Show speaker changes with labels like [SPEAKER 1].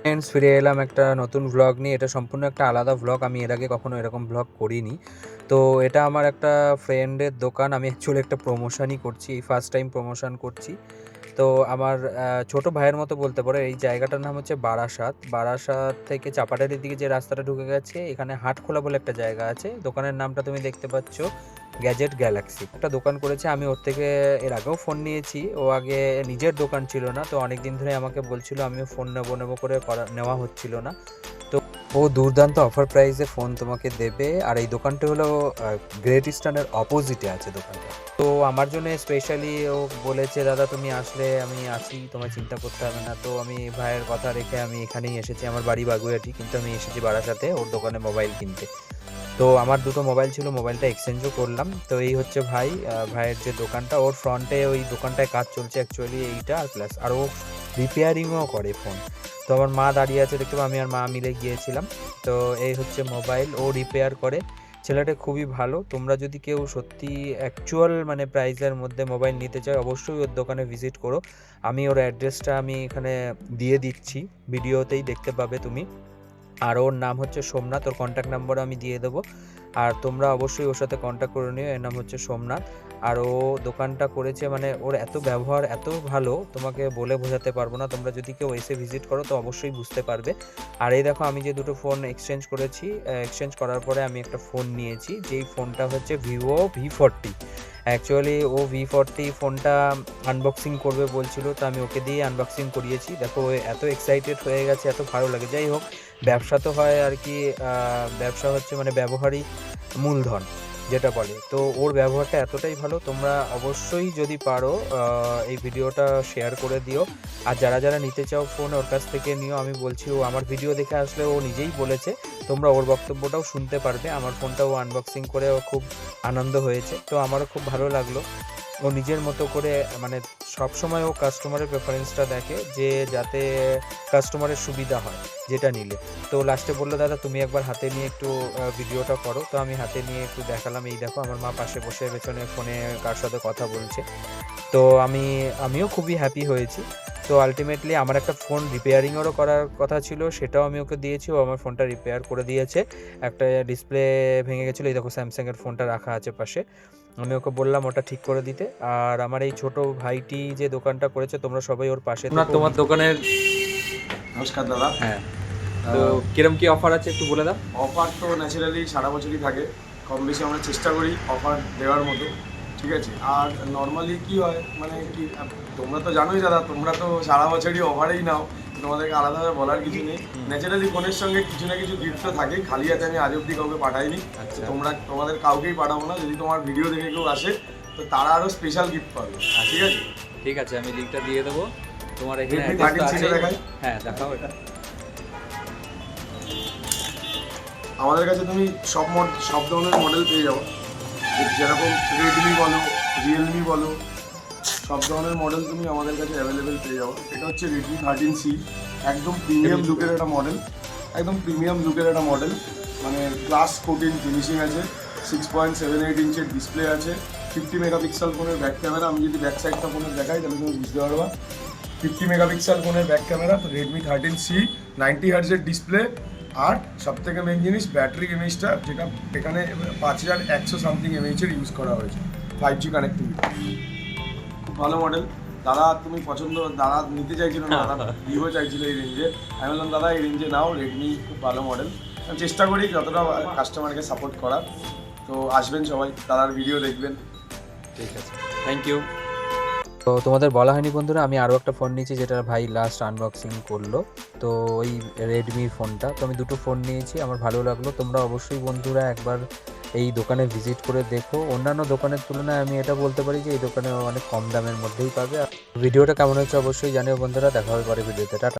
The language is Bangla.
[SPEAKER 1] ফ্রেন্ডস ফিরে এলাম একটা নতুন ব্লগ নিয়ে। এটা সম্পূর্ণ একটা আলাদা ব্লগ আমি এর আগে কখনো এরকম ব্লগ করিনি। তো এটা আমার একটা ফ্রেন্ডের দোকান। আমি অ্যাকচুয়ালি একটা প্রমোশনই করছি। এই ফার্স্ট টাইম প্রমোশন করছি। তো আমার ছোট ভাইয়ের মতো বলতে পারো। এই জায়গাটার নাম হচ্ছে বারাসাত। বারাসাত থেকে চাপাটারির দিকে যে রাস্তাটা ঢুকে গেছে, এখানে হাটখোলা বলে একটা জায়গা আছে। দোকানের নামটা তুমি দেখতে পাচ্ছ। গ্যাজেট গ্যালাক্সি একটা দোকান করেছে, আমি ওর থেকে এর আগেও ফোন নিয়েছি। ও আগে নিজের দোকান ছিল না, তো অনেক দিন ধরে আমাকে বলছিল, আমিও ফোন নেব নেব করে নেওয়া হচ্ছিল না। তো ও দুর্দান্ত অফার প্রাইসে ফোন তোমাকে দেবে। আর এই দোকানটা হলো গ্রেট ইস্টার্নের অপোজিটে আছে দোকানটা। তো আমার জন্য স্পেশালি ও বলেছে, দাদা, তুমি আসলে আমি আছি তোমার চিন্তা করতে হবে না। তো আমি ভাইয়ের কথা রেখে আমি এখানেই এসেছি, আমার বাড়ি বাগুয়াটি কিন্তু আমি এসেছি বারাসাতে, ওর দোকানে মোবাইল কিনতে। তো আমার দুটো মোবাইল ছিল মোবাইলটা এক্সচেঞ্জও করলাম। তো এই হচ্ছে ভাই ভাইয়ের যে দোকানটা, ওর ফ্রন্টে ওই দোকানটায় কাজ চলছে অ্যাকচুয়ালি এইটা, আর প্লাস আর ও রিপেয়ারিংও করে ফোন তো আমার মা দাঁড়িয়ে আছে, দেখতে আমি আর মা মিলে গিয়েছিলাম। তো এই হচ্ছে মোবাইল ও রিপেয়ার করে। ছেলেটা খুবই ভালো। তোমরা যদি কেউ সত্যি অ্যাকচুয়াল মানে প্রাইসের মধ্যে মোবাইল নিতে চাও, অবশ্যই ওর দোকানে ভিজিট করো। আমি ওর অ্যাড্রেসটা আমি এখানে দিয়ে দিচ্ছি। ভিডিওতেই দেখতে পাবে তুমি। আর ওর নাম হচ্ছে সোমনাথ, ওর কন্ট্যাক্ট নাম্বার আমি দিয়ে দেবো। আর তোমরা অবশ্যই ওর সাথে কন্ট্যাক্ট করে নিও, এর নাম হচ্ছে সোমনাথ। আর ও দোকানটা করেছে মানে ওর এত ব্যবহার এত ভালো, তোমাকে বলে বোঝাতে পারব না। তোমরা যদি কেউ এসে ভিজিট করো তো অবশ্যই বুঝতে পারবে। আর এই দেখো আমি যে দুটো ফোন এক্সচেঞ্জ করেছি এক্সচেঞ্জ করার পরে আমি একটা ফোন নিয়েছি, যেই ফোনটা হচ্ছে ভিভো ভি ফোরটি অ্যাকচুয়ালি ও ভি ফোরটি ফোনটা আনবক্সিং করবে বলছিল, তো আমি ওকে দিয়ে আনবক্সিং করিয়েছি। দেখো ও এত এক্সাইটেড হয়ে গেছে, এত ভালো লাগে। যাই হোক, ব্যবসা তো হয় আর কি ব্যবসা হচ্ছে মানে ব্যবহারই মূলধন। যেটা বলে। তো ওর ব্যবহারটা এতটাই ভালো, তোমরা অবশ্যই যদি পারো এই ভিডিওটা শেয়ার করে দিও। আর যারা যারা নিতে চাও ফোন ওর কাছ থেকে নিও। আমি বলছি, ও আমার ভিডিও দেখে আসলে ও নিজেই বলেছে। তোমরা ওর বক্তব্যটাও শুনতে পারবে। আমার ফোনটাও আনবক্সিং করে ও খুব আনন্দ হয়েছে। তো আমারও খুব ভালো লাগল। ও নিজের মতো করে মানে সবসময় ও কাস্টমারের প্রেফারেন্সটা দেখে যে যাতে কাস্টমারের সুবিধা হয় যেটা নিলে। তো লাস্টে বলল, দাদা, তুমি একবার হাতে নিয়ে একটু ভিডিওটা করো। তো আমি হাতে নিয়ে একটু দেখালাম, এই দেখো, আমার মা পাশে বসে পেছনে ফোনে কার সাথে কথা বলছে। তো আমি, আমিও খুবই হ্যাপি হয়েছি। তো আলটিমেটলি আমার একটা ফোন রিপেয়ারিংয়েরও করার কথা ছিল, সেটাও আমি ওকে দিয়েছি। ও আমার ফোনটা রিপেয়ার করে দিয়েছে। একটা ডিসপ্লে ভেঙে গেছিল, এই দেখো স্যামসাংয়ের ফোনটা রাখা আছে পাশে। আমি ওকে বললাম ওটা ঠিক করে দিতে। আর আমার এই ছোট ভাইটি যে দোকানটা করেছে তোমরা সবাই ওর পাশে থেকো।
[SPEAKER 2] তোমার দোকানের
[SPEAKER 3] নমস্কার দাদা।
[SPEAKER 2] হ্যাঁ। তো কিরম কি অফার আছে একটু বলে দাও।
[SPEAKER 3] অফার তো ন্যাচারালি সারা বছরই থাকে। কম বেশি আমরা চেষ্টা করি অফার দেওয়ার মতো ঠিক আছে? আর নর্মালি কি হয় মানে কি তোমরা তো জানোই দাদা তোমরা তো সারা বছরই অফারেই নাও। তোমাদেরকে আলাদাভাবে বলার কিছু নেই। ন্যাচারালি ফোনের সঙ্গে কিছু না কিছু গিফট তো থাকেই। খালি হাতে আমি আজ অব্দি কাউকে পাঠাইনি।
[SPEAKER 2] আচ্ছা।
[SPEAKER 3] তোমরা তোমাদের কাউকেই পাঠাবো না। যদি তোমার ভিডিও দেখে কেউ আসে তো তারা আরও স্পেশাল গিফট পাবে। ঠিক আছে?
[SPEAKER 2] ঠিক আছে আমি লিঙ্কটা দিয়ে দেবো। তোমার এখানে
[SPEAKER 3] Redmi
[SPEAKER 2] address তো
[SPEAKER 3] 13 ছিল
[SPEAKER 2] আছেই।
[SPEAKER 3] দেখাই?
[SPEAKER 2] হ্যাঁ দেখাও এটা।
[SPEAKER 3] আমাদের কাছে তুমি সব মড সব ধরনের মডেল পেয়ে যাব যেরকম রেডমি বলো রিয়েলমি বলো সব ধরনের মডেল তুমি আমাদের কাছে অ্যাভেলেবেল পেয়ে যাব এটা হচ্ছে রেডমি থার্টিন সি একদম প্রিমিয়াম লুকের একটা মডেল একদম প্রিমিয়াম লুকের একটা মডেল মানে গ্লাস কোটিং ফিনিশিং আছে সিক্স পয়েন্ট সেভেন এইট ইঞ্চের ডিসপ্লে আছে ফিফটি মেগাপিক্সেল ফোনের ব্যাক ক্যামেরা আমি যদি ব্যাক সাইডটা ফোনের দেখাই তাহলে তুমি বুঝতে পারবা। ফিফটি মেগাপিক্সেল ফোনের back camera Redmi thirteen C ninety হার্জের display আর সব থেকে মেন জিনিস ব্যাটারি এমএইচটা যেটা এখানে পাঁচ হাজার একশো সামথিং এমএইচের ইউজ করা হয়েছে ফাইভ জি কানেক্টিভিটি খুব ভালো মডেল দাদা, তুমি পছন্দ, দাদা নিতে চাইছিল না, দাদা ভিভো চাইছিল এই রেঞ্জে আমি বললাম, দাদা, এই রেঞ্জে নাও রেডমি খুব ভালো মডেল আমি চেষ্টা করি যতটা কাস্টমারকে সাপোর্ট করার। তো আসবেন সবাই, দাদার ভিডিও দেখবেন।
[SPEAKER 2] ঠিক আছে। থ্যাংক ইউ
[SPEAKER 1] তো তোমাদের বলা হয়নি বন্ধুরা, আমি আরও একটা ফোন নিয়েছি, যেটা ভাই লাস্ট আনবক্সিং করল। তো ওই রেডমির ফোনটা তো আমি দুটো ফোন নিয়েছি, আমার ভালো লাগল। তোমরা অবশ্যই বন্ধুরা একবার এই দোকানে ভিজিট করে দেখো। অন্যান্য দোকানের তুলনায় আমি এটা বলতে পারি যে এই দোকানে অনেক কম দামের মধ্যেই পাবে। ভিডিওটা কেমন হয়েছে অবশ্যই জানিও বন্ধুরা। দেখা হবে পরে ভিডিওতে টাটা।